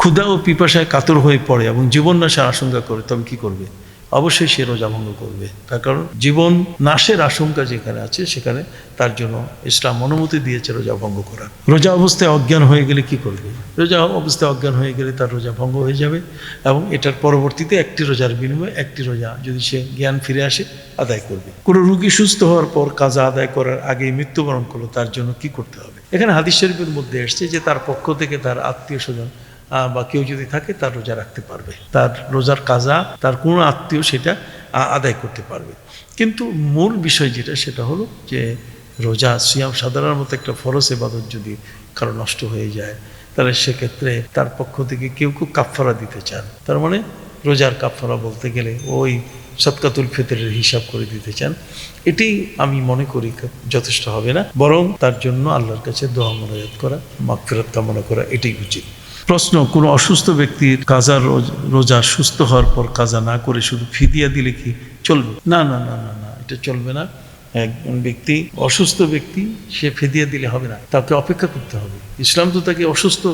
ক্ষুধা ও পিপাসায় কাতর হয়ে পড়ে এবং জীবন নাশের আশঙ্কা করে, তবে কি করবে? অবশ্যই সে রোজা ভঙ্গ করবে। তার কারণ, জীবন নাশের আশঙ্কা যেখানে আছে, সেখানে তার জন্য ইসলাম অনুমতি দিয়েছে রোজা ভঙ্গ করার রোজা অবস্থায় অজ্ঞান হয়ে গেলে কি করবে? রোজা অবস্থায় অজ্ঞান হয়ে গেলে তার রোজা ভঙ্গ হয়ে যাবে এবং এটার পরবর্তীতে একটি রোজার বিনিময়ে একটি রোজা যদি সে জ্ঞান ফিরে আসে, আদায় করবে। কোনো রুগী সুস্থ হওয়ার পর কাজা আদায় করার আগে মৃত্যুবরণ করল তার জন্য কি করতে হবে? এখানে হাদিস শরীফের মধ্যে এসছে যে তার পক্ষ থেকে তার আত্মীয় স্বজন বা কেউ যদি থাকে তার রোজা রাখতে পারবে। তার রোজার কাজা, তার কোনো আত্মীয় সেটা আদায় করতে পারবে। কিন্তু মূল বিষয় যেটা, সেটা হলো যে রোজা, সিয়াম সাধারণত একটা ফরজ এবাদত যদি কারও নষ্ট হয়ে যায়, তাহলে সেক্ষেত্রে তার পক্ষ থেকে কেউ কেউ কাফফারা দিতে চান। তার মানে রোজার কাফফারা বলতে গেলে ওই সৎকাতুল ফিতরের হিসাব করে দিতে চান। এটি আমি মনে করি যথেষ্ট হবে না। বরং তার জন্য আল্লাহর কাছে দোয়া মনোজাত করা, মাগফিরাত কামনা করা, এটাই উচিত। প্রশ্ন, কোনো অসুস্থ ব্যক্তির কাজা রোজ- সুস্থ হওয়ার পর কাজা না করে শুধু ফিদিয়া দিলে কি চলবে? না না না না না, এটা চলবে না। একজন ব্যক্তি, অসুস্থ ব্যক্তি, সে ফিদিয়া দিলে হবে না। তাকে অপেক্ষা করতে হবে। ইসলাম তো তাকে অসুস্থ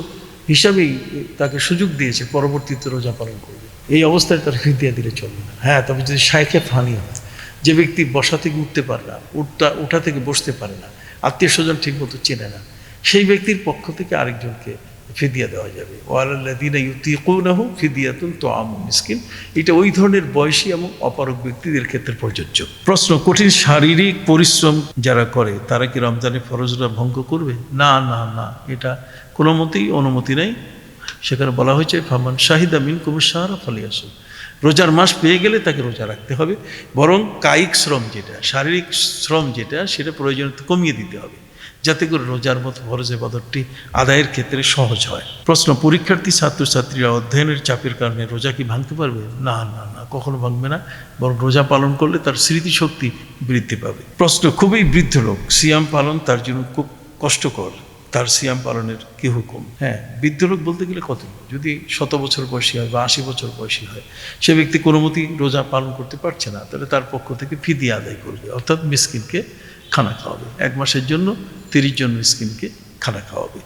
হিসাবেই তাকে সুযোগ দিয়েছে, পরবর্তীতে রোজা পালন করবে। এই অবস্থায় তার ফিদিয়া দিলে চলবে না। হ্যাঁ তবে যদি শাইখে ফানি হয়, যে ব্যক্তি বসা থেকে উঠতে পারে না, উঠটা ওঠা থেকে বসতে পারে না, আত্মীয় স্বজন ঠিক মতো চেনে না, সেই ব্যক্তির পক্ষ থেকে আরেকজনকে ফিদিয়া দেওয়া যাবে। ওয়ালাল্লাদিনা ইউতিকুনাহু ফিদিয়াতুন তুআমু মিসকিন। এটা ওই ধরনের বয়সী এবং অপারক ব্যক্তিদের ক্ষেত্রে প্রযোজ্য। প্রশ্ন, কঠিন শারীরিক পরিশ্রম যারা করে, তারা কি রমজানের ফরজরা ভঙ্গ করবে? না না না, এটা কোনো মতেই অনুমতি নেই। সেখানে বলা হয়েছে, ফামান শাহিদা মিন কুমু সাহারা ফলিয়াসুন রোজার মাস পেয়ে গেলে তাকে রোজা রাখতে হবে। বরং কায়িক শ্রম যেটা, শারীরিক শ্রম যেটা, সেটা প্রয়োজনীয়তা কমিয়ে দিতে হবে। যাতে করে রোজার মতো ফরজ এবাদতটি আদায়ের ক্ষেত্রে সহজ হয়। প্রশ্ন, পরীক্ষার্থী, ছাত্রছাত্রীরা অধ্যয়নের চাপের কারণে রোজা কি ভাঙতে পারবে? না না না, কখনো ভাঙবে না, বরং রোজা পালন করলে তার স্মৃতিশক্তি বৃদ্ধি পাবে। প্রশ্ন, খুবই বৃদ্ধ লোক, সিয়াম পালন তার জন্য খুব কষ্টকর। তার সিয়াম পালনের কি হুকুম? হ্যাঁ বৃদ্ধ লোক বলতে গেলে কত? যদি শত বছর বয়সী হয় বা আশি বছর বয়সী হয়, সে ব্যক্তি কোনো মতেই রোজা পালন করতে পারছে না, তাহলে তার পক্ষ থেকে ফিদিয়ে আদায় করবে, অর্থাৎ মিসকিনকে খানা খাওয়াবে। এক মাসের জন্য তিরিশ জন মিসকিনকে খানা খাওয়াবে।